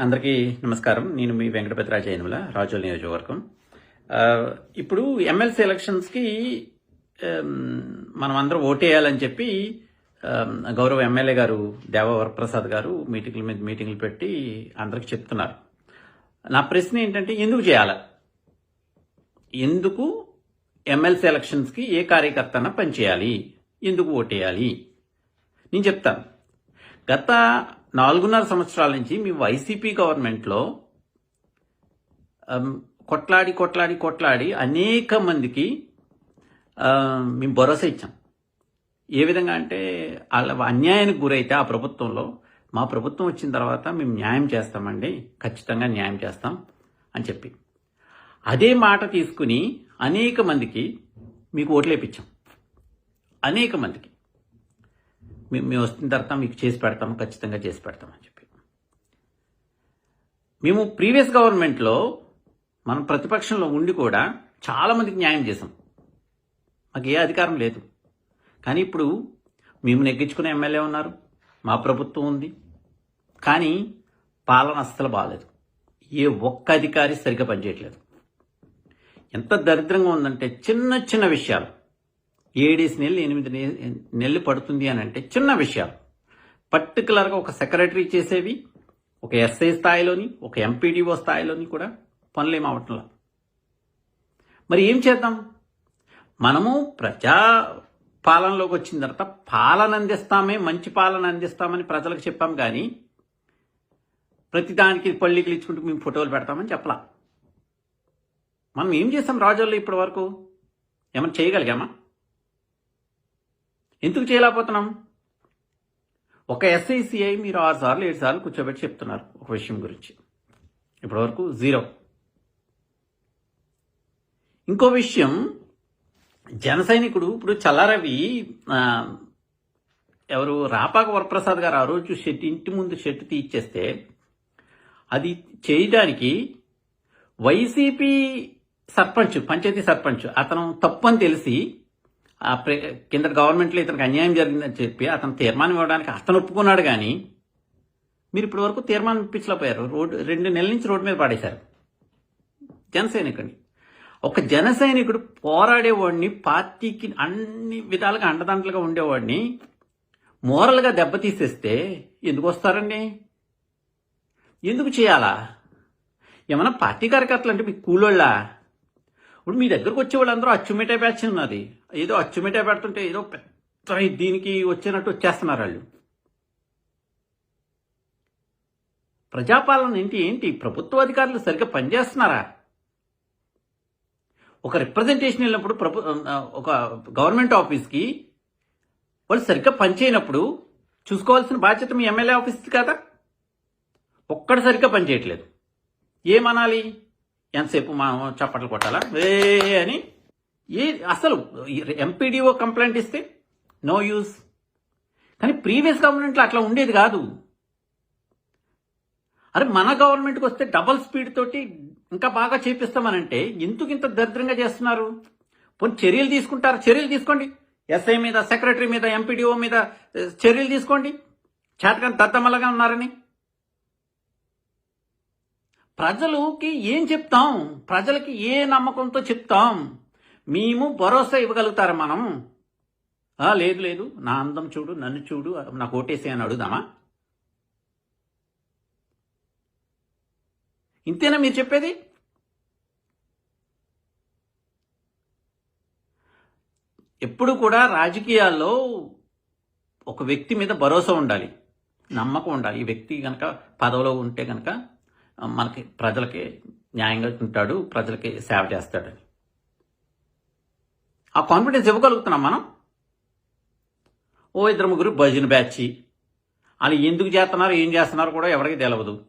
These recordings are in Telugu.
అందరికీ నమస్కారం. నేను మీ వెంకటపతి రాజయనుమల రాజోల్ నియోజకవర్గం. ఇప్పుడు ఎమ్మెల్సీ ఎలక్షన్స్కి మనం అందరం ఓటేయాలని చెప్పి గౌరవ ఎమ్మెల్యే గారు దేవవరప్రసాద్ గారు మీటింగ్ల మీద మీటింగ్లు పెట్టి అందరికి చెప్తున్నారు. నా ప్రశ్న ఏంటంటే ఎందుకు చేయాల? ఎందుకు ఎమ్మెల్సీ ఎలక్షన్స్కి ఏ కార్యకర్తన పనిచేయాలి? ఎందుకు ఓటేయాలి? నేను చెప్తాను. గత నాలుగున్నర సంవత్సరాల నుంచి మీ వైసీపీ గవర్నమెంట్లో కొట్లాడి కొట్లాడి కొట్లాడి అనేక మందికి మేము భరోసా ఇచ్చాం. ఏ విధంగా అంటే వాళ్ళ అన్యాయానికి గురైతే ఆ ప్రభుత్వంలో మా ప్రభుత్వం వచ్చిన తర్వాత మేము న్యాయం చేస్తామండి ఖచ్చితంగా న్యాయం చేస్తాం అని చెప్పి. అదే మాట తీసుకుని అనేక మందికి మీకు ఓట్లేపించాం అనేక మందికి. మేము మేము వస్తున్న తర్వాత మీకు చేసి పెడతాము ఖచ్చితంగా చేసి పెడతామని చెప్పి. మేము ప్రీవియస్ గవర్నమెంట్లో మనం ప్రతిపక్షంలో ఉండి కూడా చాలామందికి న్యాయం చేసాం మాకు ఏ అధికారం లేదు. కానీ ఇప్పుడు మేము నెగ్గించుకునే ఎమ్మెల్యే ఉన్నారు మా ప్రభుత్వం ఉంది. కానీ పాలన అస్సలు బాగాలేదు ఏ ఒక్క అధికారి సరిగ్గా పనిచేయట్లేదు. ఎంత దరిద్రంగా ఉందంటే చిన్న చిన్న విషయాలు. ఏడేసి నెలలు ఎనిమిది నెలలు పడుతుంది అని అంటే చిన్న విషయాలు. పర్టికులర్గా ఒక సెక్రటరీ చేసేవి ఒక ఎస్ఐ స్థాయిలోని ఒక ఎంపీడీఓ స్థాయిలోని కూడా పనులేం అవట్లా. మరి ఏం చేద్దాం? మనము ప్రజా పాలనలోకి వచ్చిన తర్వాత పాలన అందిస్తామే మంచి పాలన అందిస్తామని ప్రజలకు చెప్పాం కానీ ప్రతిదానికి పళ్ళికలు ఇచ్చుకుంటూ మేము ఫోటోలు పెడతామని చెప్పలా. మనం ఏం చేస్తాం రాజుల్లో ఇప్పటి వరకు? ఏమైనా చేయగలిగామా? ఎందుకు చేయలేకపోతున్నాం? ఒక ఎస్ఐసిఐ మీరు ఆరు సార్లు ఏడు సార్లు కూర్చోబెట్టి చెప్తున్నారు ఒక విషయం గురించి. ఇప్పటివరకు జీరో. ఇంకో విషయం జన సైనికుడు ఇప్పుడు చల్లారవి ఎవరు రాపాక వరప్రసాద్ గారు ఆ రోజు షెట్ ఇంటి ముందు షెట్ తీర్చేస్తే అది చేయడానికి వైసీపీ సర్పంచ్ పంచాయతీ సర్పంచ్ అతను తప్పు అని తెలిసి కింద గవర్నమెంట్లో ఇతనికి అన్యాయం జరిగిందని చెప్పి అతను తీర్మానం ఇవ్వడానికి అతను ఒప్పుకున్నాడు కానీ మీరు ఇప్పటి వరకు తీర్మానం ఇప్పించలేకపోయారు. రోడ్డు రెండు నెలల నుంచి రోడ్డు మీద పాడేశారు. జన సైనికుడిని ఒక జన సైనికుడు పోరాడేవాడిని పార్టీకి అన్ని విధాలుగా అండదండలుగా ఉండేవాడిని మోరల్గా దెబ్బతీసేస్తే ఎందుకు వస్తారండి? ఎందుకు చేయాలా? ఏమన్నా పార్టీ కార్యకర్తలు అంటే మీకు కూలోళ్ళా? ఇప్పుడు మీ దగ్గరకు వచ్చే వాళ్ళందరూ అచ్చుమిటే బ్యాచ్ ఉన్నది. ఏదో అచ్చుమిటే పెడుతుంటే ఏదో పెద్ద దీనికి వచ్చినట్టు వచ్చేస్తున్నారు వాళ్ళు. ప్రజాపాలన ఏంటి ఏంటి? ప్రభుత్వ అధికారులు సరిగ్గా పనిచేస్తున్నారా? ఒక రిప్రజెంటేషన్ వెళ్ళినప్పుడు ప్రభు ఒక గవర్నమెంట్ ఆఫీస్కి వాళ్ళు సరిగ్గా పనిచేయనప్పుడు చూసుకోవాల్సిన బాధ్యత మీ ఎమ్మెల్యే ఆఫీస్ కదా? ఒక్కడ సరిగ్గా పనిచేయట్లేదు. ఏమనాలి? ఎంతసేపు మనం చప్పట్లు కొట్టాలా? ఏ అని. ఏ అసలు ఎంపీడీఓ కంప్లైంట్ ఇస్తే నో యూస్ కానీ ప్రీవియస్ గవర్నమెంట్లో అట్లా ఉండేది కాదు. అరే మన గవర్నమెంట్కి వస్తే డబల్ స్పీడ్ తోటి ఇంకా బాగా చేపిస్తామనంటే ఎందుకు ఇంత దరిద్రంగా చేస్తున్నారు? పోనీ చర్యలు తీసుకుంటారు? చర్యలు తీసుకోండి. ఎస్ఐ మీద సెక్రటరీ మీద ఎంపీడీఓ మీద చర్యలు తీసుకోండి. చేతకాని దద్దమల్లగా ఉన్నారని. ప్రజలకి ఏం చెప్తాం? ప్రజలకి ఏ నమ్మకంతో చెప్తాం? మేము భరోసా ఇవ్వగలుగుతారా మనం? లేదు లేదు. నా అందం చూడు నన్ను చూడు నాకు ఓటేసే అని అడుగుదామా? ఇంతేనా మీరు చెప్పేది? ఎప్పుడు కూడా రాజకీయాల్లో ఒక వ్యక్తి మీద భరోసా ఉండాలి. నమ్మకం ఉండాలి. ఈ వ్యక్తి కనుక పదవిలో ఉంటే కనుక మనకి ప్రజలకి న్యాయంగా ఉంటాడు ప్రజలకి సేవ చేస్తాడని ఆ కాన్ఫిడెన్స్ ఇవ్వగలుగుతున్నాం మనం? ఓ ఇద్దరు ముగ్గురు భజన బ్యాచ్. వాళ్ళు ఎందుకు చేస్తున్నారు ఏం చేస్తున్నారు కూడా ఎవరికి తెలియదు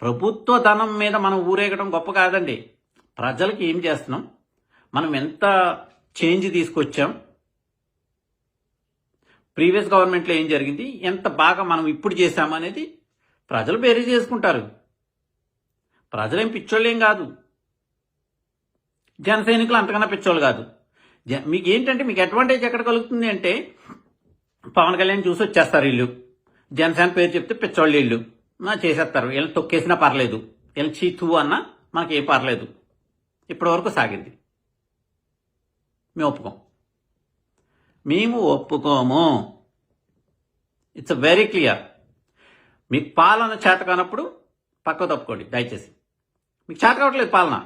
ప్రభుత్వ ధనం మీద మనం ఊరేగడం గొప్ప కాదండి. ప్రజలకి ఏం చేస్తున్నాం? మనం ఎంత చేంజ్ తీసుకొచ్చాం? ప్రీవియస్ గవర్నమెంట్లో ఏం జరిగింది? ఎంత బాగా మనం ఇప్పుడు చేశామనేది ప్రజలు బేరీ చేసుకుంటారు. ప్రజలేం పిచ్చోళ్ళేం కాదు. జన సైనికులు అంతకన్నా పిచ్చోళ్ళు కాదు. జ- మీకు ఏంటంటే మీకు అడ్వాంటేజ్ ఎక్కడ కలుగుతుంది అంటే పవన్ కళ్యాణ్ చూసి వచ్చేస్తారు వీళ్ళు. జనసేన పేరు చెప్తే పిచ్చోళ్ళు వీళ్ళు. నా చేసేస్తారు. వీళ్ళని తొక్కేసినా పర్లేదు. వీళ్ళని చీతు అన్నా మనకి ఏం పర్లేదు. ఇప్పటి వరకు సాగింది. మేము ఒప్పుకోం. మేము ఒప్పుకోము. ఇట్స్ వెరీ క్లియర్ మీకు పాలన చేత కానప్పుడు పక్క తప్పుకోండి దయచేసి. మీకు చేత కావట్లేదు పాలన.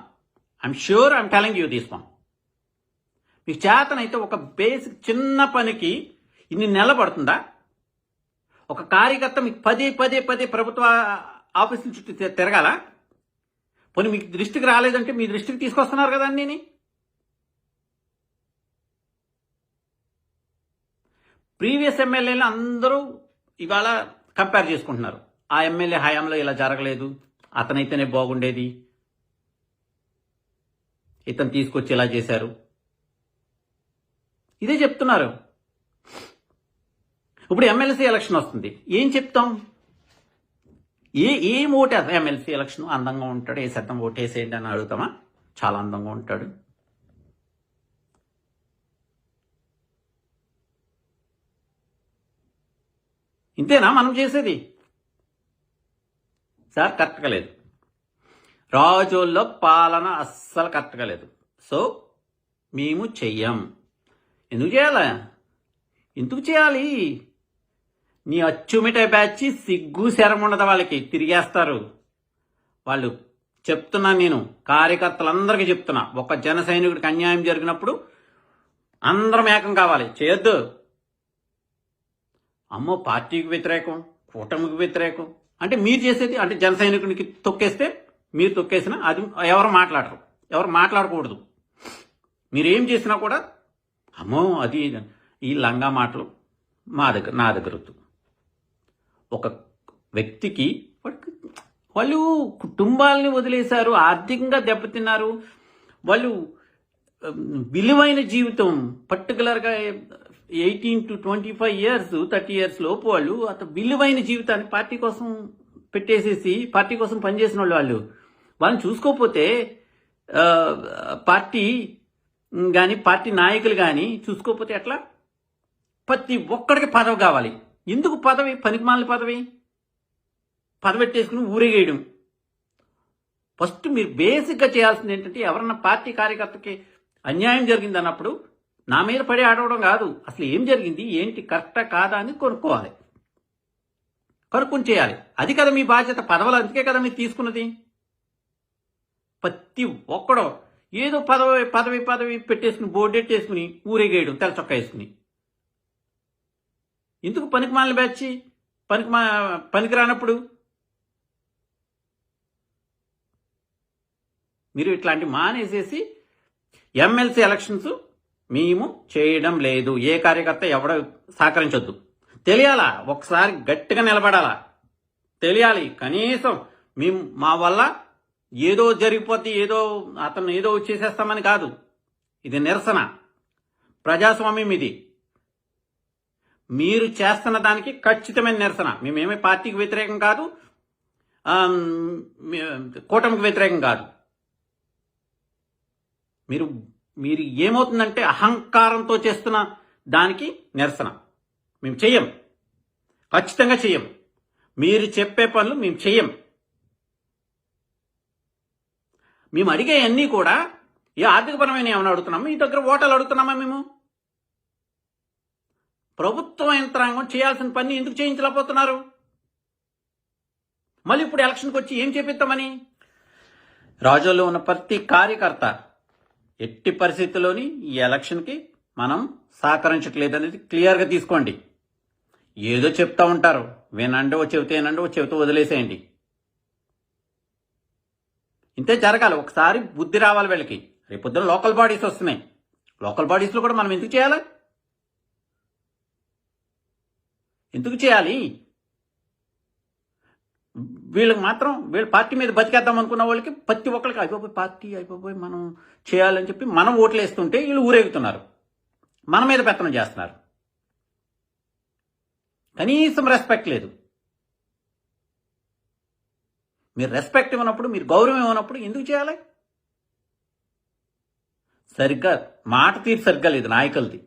I'm sure I'm telling you this one మీకు చేతనైతే ఒక బేసిక్ చిన్న పనికి ఇన్ని నెలలు పడుతుందా? ఒక కార్యకర్త మీకు పదే పదే పదే ప్రభుత్వ ఆఫీసుల చుట్టూ తిరగాల? పోనీ మీకు దృష్టికి రాలేదంటే మీ దృష్టికి తీసుకొస్తున్నారు కదా అన్నీ ప్రీవియస్ ఎమ్మెల్యేలు అందరూ ఇవాళ కంపేర్ చేసుకుంటున్నారు. ఆ ఎమ్మెల్యే హయాంలో ఇలా జరగలేదు. అతనైతేనే బాగుండేది. ఇతను తీసుకొచ్చి ఇలా చేశారు. ఇదే చెప్తున్నారు. ఇప్పుడు ఎమ్మెల్సీ ఎలక్షన్ వస్తుంది. ఏం చెప్తాం? ఏ ఏం ఓటేస్తాం ఎమ్మెల్సీ ఎలక్షన్ అందంగా ఉంటాడు? ఏ శాతం ఓటేసేయండి అని అడుగుతామా? చాలా అందంగా ఉంటాడు. ఇంతేనా మనం చేసేది? సార్ కరెక్ట్గా లేదు. రాజుల్లో పాలన అస్సలు కరెక్ట్గా లేదు. సో మేము చెయ్యం. ఎందుకు చేయాలా? ఎందుకు చేయాలి? నీ అచ్చుమిట బ్యాచ్ సిగ్గు శరం ఉండదు వాళ్ళకి. తిరిగేస్తారు. వాళ్ళు చెప్తున్నా నేను. కార్యకర్తలందరికీ చెప్తున్నా. ఒక జన సైనికుడికి అన్యాయం జరిగినప్పుడు అందరం ఏకం కావాలి. చేయొద్దు. అమ్మో పార్టీకి వ్యతిరేకం కూటమికి వ్యతిరేకం. అంటే మీరు చేసేది అంటే జన సైనికునికి తొక్కేస్తే మీరు తొక్కేసినా అది ఎవరు మాట్లాడరు. ఎవరు మాట్లాడకూడదు. మీరు ఏం చేసినా కూడా అమ్మో అది ఈ లంగా మాటలు మా దగ్గర నా దగ్గర వద్దు. ఒక వ్యక్తికి వాళ్ళు కుటుంబాలని వదిలేశారు ఆర్థికంగా దెబ్బతిన్నారు. వాళ్ళు విలువైన జీవితం పర్టికులర్గా eighteen to twenty five years thirty years లోపు వాళ్ళు అత విలువైన జీవితాన్ని పార్టీ కోసం పెట్టేసేసి పార్టీ కోసం పనిచేసిన వాళ్ళు వాళ్ళు. వాళ్ళని చూసుకోకపోతే పార్టీ కానీ పార్టీ నాయకులు కానీ చూసుకోకపోతే ఎట్లా? ప్రతి ఒక్కడికి పదవి కావాలి. ఎందుకు పదవి? పనికిమాల పదవి? పదవి పెట్టేసుకుని ఊరేగేయడం. ఫస్ట్ మీరు బేసిక్గా చేయాల్సింది ఏంటంటే ఎవరన్నా పార్టీ కార్యకర్తకి అన్యాయం జరిగింది అన్నప్పుడు నా మీద పడి ఆడవడం కాదు. అసలు ఏం జరిగింది? ఏంటి? కరెక్టా కాదా అని కొనుక్కోవాలి. కనుక్కొని చేయాలి. అది కదా మీ బాధ్యత. పదవులు అందుకే కదా మీరు తీసుకున్నది. ప్రతి ఒక్కడో ఏదో పదవి పదవి పదవి పెట్టేసుకుని బోర్డెట్టేసుకుని ఊరేగేయడం తెల చొక్క వేసుకుని. ఎందుకు పనికి మాలిన బ్యాచ్? పనికి మా పనికి రానప్పుడు? మీరు ఇట్లాంటి మానేసేసి ఎమ్మెల్సీ ఎలక్షన్స్ మేము చేయడం లేదు. ఏ కార్యకర్త ఎవడ సహకరించొద్దు. తెలియాలా? ఒకసారి గట్టిగా నిలబడాలా? తెలియాలి. కనీసం మేము మా వల్ల ఏదో జరిగిపోతే ఏదో అతను ఏదో చేసేస్తామని కాదు. ఇది నిరసన. ప్రజాస్వామ్యం ఇది. మీరు చేస్తున్న దానికి ఖచ్చితమైన నిరసన. మేమేమి పార్టీకి వ్యతిరేకం కాదు. కూటమికి వ్యతిరేకం కాదు. మీరు మీరు ఏమవుతుందంటే అహంకారంతో చేస్తున్న దానికి నిరసన. మేము చెయ్యం. ఖచ్చితంగా చెయ్యం. మీరు చెప్పే పనులు మేము చెయ్యం. మేము అడిగేవన్నీ కూడా ఏ ఆర్థికపరమైన ఏమైనా అడుగుతున్నామా? మీ దగ్గర ఓటలు అడుగుతున్నామా మేము? ప్రభుత్వ యంత్రాంగం చేయాల్సిన పని ఎందుకు చేయించలేకపోతున్నారు? మళ్ళీ ఇప్పుడు ఎలక్షన్కి వచ్చి ఏం చేపిస్తామని? రాజుల్లో ఉన్న ప్రతి కార్యకర్త ఎట్టి పరిస్థితుల్లోని ఈ ఎలక్షన్కి మనం సహకరించట్లేదు అనేది క్లియర్గా తీసుకోండి. ఏదో చెప్తా ఉంటారు. వినండి ఓ చెబితే వినండి ఓ చెబితే వదిలేసేయండి. ఇంతే జరగాలి. ఒకసారి బుద్ధి రావాలి వీళ్ళకి. రేపొద్దున లోకల్ బాడీస్ వస్తున్నాయి. లోకల్ బాడీస్లో కూడా మనం ఎందుకు చేయాలి? ఎందుకు చేయాలి? వీళ్ళకి మాత్రం వీళ్ళ పార్టీ మీద బతికేద్దాం అనుకున్న వాళ్ళకి ప్రతి ఒక్కరికి అయిపోయి పార్టీ అయిపోయి మనం చేయాలని చెప్పి మనం ఓట్లు వేస్తుంటే వీళ్ళు ఊరేగుతున్నారు. మన మీద పెత్తనం చేస్తున్నారు. కనీసం రెస్పెక్ట్ లేదు. మీరు రెస్పెక్ట్ ఇవ్వనప్పుడు మీరు గౌరవం ఇవ్వనప్పుడు ఎందుకు చేయాలి? సరిగ్గా మాట తీరు సరిగ్గా లేదు నాయకులది.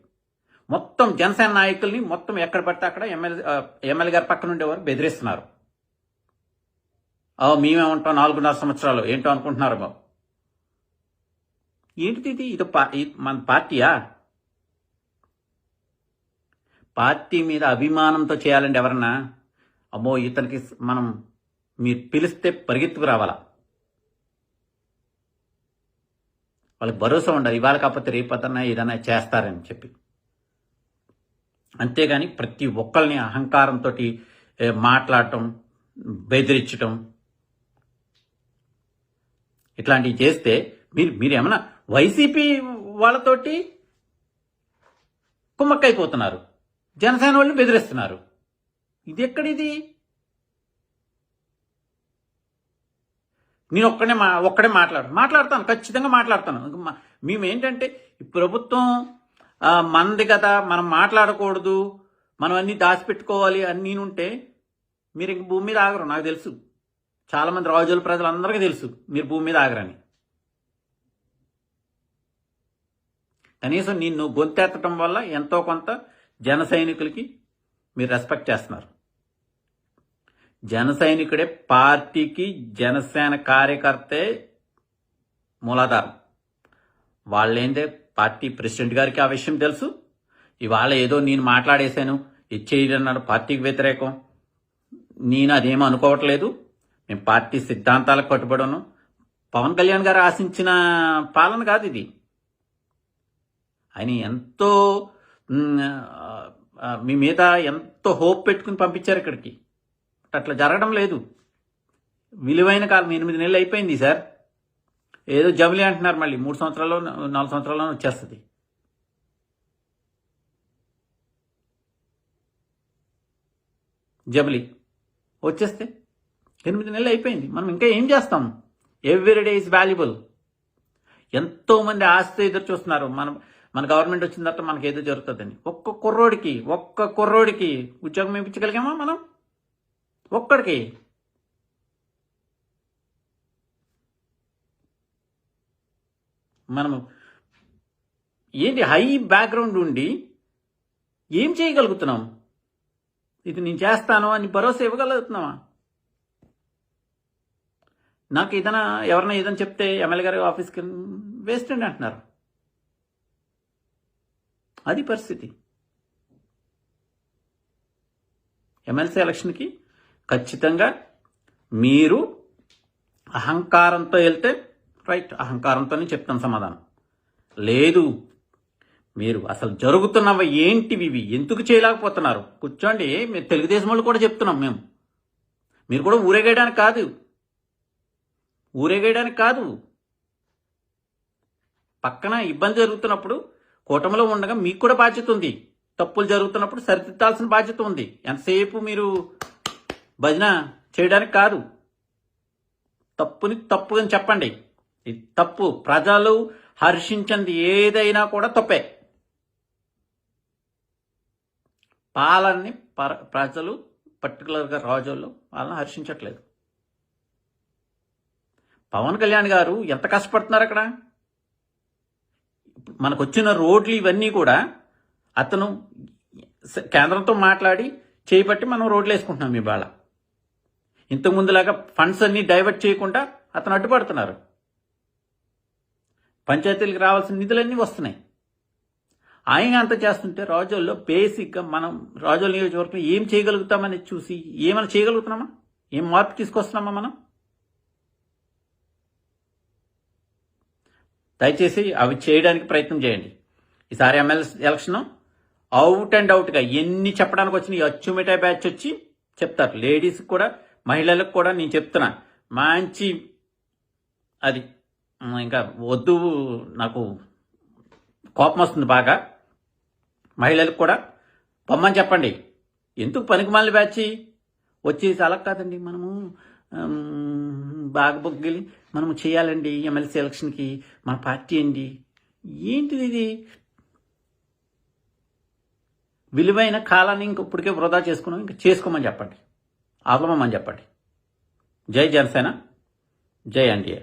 మొత్తం జనసేన నాయకుల్ని మొత్తం ఎక్కడ పడితే అక్కడ ఎమ్మెల్యే ఎమ్మెల్యే గారి పక్కన ఉండేవారు బెదిరిస్తున్నారు. మేమేమంటాం నాలుగున్నర సంవత్సరాలు. ఏంటో అనుకుంటున్నారు బాబు? ఏంటిది ఇది? ఇది మన పార్టీయా? పార్టీ మీద అభిమానంతో చేయాలండి ఎవరన్నా? అమ్మో ఇతనికి మనం మీరు పిలిస్తే పరిగెత్తుకు రావాలా. వాళ్ళకి భరోసా ఉండాలి. ఇవాళ కాకపోతే రేపతన్నా ఏదైనా చేస్తారని చెప్పి. అంతేగాని ప్రతి ఒక్కరిని అహంకారంతో మాట్లాడటం బెదిరించటం ఇట్లాంటివి చేస్తే మీరు మీరు ఏమన్నా వైసీపీ వాళ్ళతోటి కుమ్మక్కైపోతున్నారు. జనసేన వాళ్ళని బెదిరిస్తున్నారు. ఇది ఎక్కడిది నేను ఒక్కడే మా ఒక్కడే మాట్లాడు మాట్లాడతాను ఖచ్చితంగా మాట్లాడతాను. మేమేంటంటే ఈ ప్రభుత్వం మనది కదా మనం మాట్లాడకూడదు మనం అన్ని దాచిపెట్టుకోవాలి అన్నీ ఉంటే మీరు ఇంక భూమి మీద ఆగరు నాకు తెలుసు. చాలామంది రాజుల ప్రజలందరికీ తెలుసు మీరు భూమి మీద ఆగరని. కనీసం నిన్ను గొంతెత్తడం వల్ల ఎంతో కొంత జన సైనికులకి మీరు రెస్పెక్ట్ చేస్తున్నారు. జన సైనికుడే పార్టీకి జనసేన కార్యకర్తే మూలాధారం. వాళ్ళేందే పార్టీ ప్రెసిడెంట్ గారికి ఆ విషయం తెలుసు. ఇవాళ ఏదో నేను మాట్లాడేశాను ఇచ్చేయన్నాడు పార్టీకి వ్యతిరేకం. నేను అదేమీ అనుకోవట్లేదు. మేము పార్టీ సిద్ధాంతాలకు కట్టుబడను. పవన్ కళ్యాణ్ గారు ఆశించిన పాలన కాదు ఇది. ఆయన ఎంతో మీ మీద ఎంతో హోప్ పెట్టుకుని పంపించారు ఇక్కడికి. అట్లా జరగడం లేదు. విలువైన కాలం ఎనిమిది నెలలు అయిపోయింది సార్. ఏదో జబులి అంటున్నారు మళ్ళీ. మూడు సంవత్సరాల్లో నాలుగు సంవత్సరాల్లో వచ్చేస్తుంది. జబలి. వచ్చేస్తే ఎనిమిది నెలలు అయిపోయింది. మనం ఇంకా ఏం చేస్తాం? ఎవ్రీ డే ఇస్ వాల్యుబుల్ ఎంతో మంది ఆస్తి ఎదురు చూస్తున్నారు. మనం మన గవర్నమెంట్ వచ్చిన తర్వాత మనకి ఏదో జరుగుతుందని. ఒక్క కుర్రోడికి ఒక్క కుర్రోడికి ఉద్యోగం ఇప్పించగలిగామా మనం? ఒక్కడికి. మనము ఏంటి హై బ్యాక్గ్రౌండ్ ఉండి ఏం చేయగలుగుతున్నాం? ఇది నేను చేస్తాను అని భరోసా ఇవ్వగలుగుతున్నావా నాకు ఏదైనా ఎవరైనా ఏదైనా చెప్తే ఎమ్మెల్యే గారి ఆఫీస్కి వేస్ట్ అండి అంటున్నారు. అది పరిస్థితి. ఎమ్మెల్సీ ఎలక్షన్కి ఖచ్చితంగా మీరు అహంకారంతో వెళ్తే రైట్ అహంకారంతోనే చెప్తాను సమాధానం. లేదు మీరు అసలు జరుగుతున్నవి ఏంటివి ఇవి? ఎందుకు చేయలేకపోతున్నారు? కూర్చోండి మీరు తెలుగుదేశం వాళ్ళు కూడా చెప్తున్నాం మేము. మీరు కూడా ఊరేగేయడానికి కాదు. ఊరేగేయడానికి కాదు. పక్కన ఇబ్బంది జరుగుతున్నప్పుడు కూటమిలో ఉండగా మీకు కూడా బాధ్యత ఉంది. తప్పులు జరుగుతున్నప్పుడు సరిదిద్దాల్సిన బాధ్యత ఉంది. ఎంతసేపు మీరు భజన చేయడానికి కాదు. తప్పుని తప్పు అని చెప్పండి. ఇది తప్పు ప్రజలు హర్షించింది ఏదైనా కూడా తప్పే. పాలన్ని పర- ప్రజలు పర్టికులర్గా రాజుల్లో వాళ్ళని హర్షించట్లేదు. పవన్ కళ్యాణ్ గారు ఎంత కష్టపడుతున్నారు అక్కడ? మనకు వచ్చిన రోడ్లు ఇవన్నీ కూడా అతను కేంద్రంతో మాట్లాడి చేపట్టి మనం రోడ్లు వేసుకుంటున్నాం ఇవాళ. ఇంతకుముందులాగా ఫండ్స్ అన్ని డైవర్ట్ చేయకుండా అతను అడ్డుపడుతున్నారు. పంచాయతీలకు రావాల్సిన నిధులన్నీ వస్తున్నాయి. ఆయన అంత చేస్తుంటే రాజోల్లో బేసిక్గా మనం రాజోల నియోజకవర్గం ఏం చేయగలుగుతామని చూసి ఏమైనా చేయగలుగుతున్నామా? ఏం మార్పు తీసుకొస్తున్నామా మనం? దయచేసి అవి చేయడానికి ప్రయత్నం చేయండి. ఈసారి ఎమ్మెల్యే ఎలక్షన్ అవుట్ అండ్ అవుట్గా ఎన్ని చెప్పడానికి వచ్చిన అచ్చుమిఠాయి బ్యాచ్ వచ్చి చెప్తారు. లేడీస్కి కూడా మహిళలకు కూడా నేను చెప్తున్నా మంచి అది ఇంకా వద్దు నాకు కోపం వస్తుంది బాగా. మహిళలకు కూడా పొమ్మని చెప్పండి. ఎందుకు పనికిమాలిన బ్యాచ్ వచ్చేసి అలా కాదండి మనము బాగా బొగ్గిలి మనము చేయాలండి ఎమ్మెల్సీ ఎలక్షన్కి మన పార్టీ అండి. ఏంటిది ఇది? విలువైన కాలాన్ని ఇంక ఇప్పటికే వృధా చేసుకున్నాం. ఇంకా చేసుకోమని చెప్పండి. ఆపమని చెప్పండి. జై జనసేన. జై ఎన్డీఏ.